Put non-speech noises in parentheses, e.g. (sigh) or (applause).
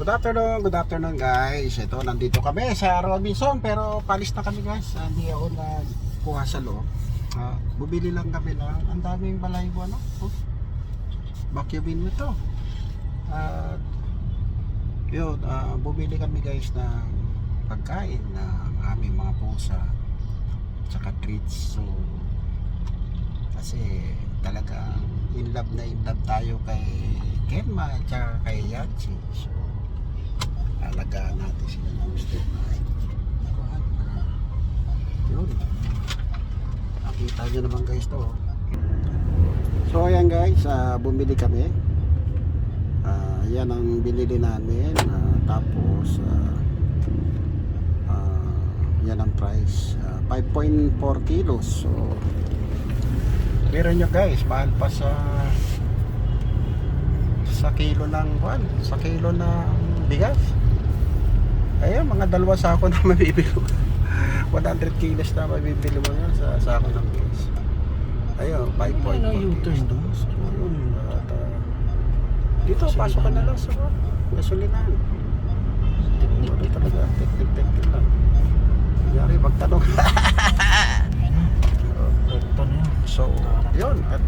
Good afternoon, good afternoon guys. Ito, nandito kami sa Robinson pero palis na kami guys. Ah, Hindi ako nagkuha sa loob. Ah, bumili lang kami lang. Ang daming balaybo ano. Oh. Bakyabin mo to. At yun, ah, bumili kami guys ng pagkain ng aming mga pusa tsaka treats. So, kasi talagang in love na in love tayo kay Kenma at kay Yachi. So, alagaan natin sila ng gusto na nakuhan. Yun. Nakita nyo naman guys to. So ayan guys, ah, bumili kami. Ah, yan ang binili namin. Ah, tapos, ah, ah, yan ang price. Ah, 5.4 kilos. So, meron nyo guys, mahal pa sa sa kilo ng kwan, sa kilo ng bigas. Ayun, mga dalawa sako na (laughs) mabibili mo. 100 kilos na mabibili mo yan sa sako ng. Ayun, 5.40. Ano na U-turn doon? Dito, pasok ka na lang sa gasolinahan. Ano talaga, teknik, teknik lang. Yari, (laughs) magtanong. so, yun. At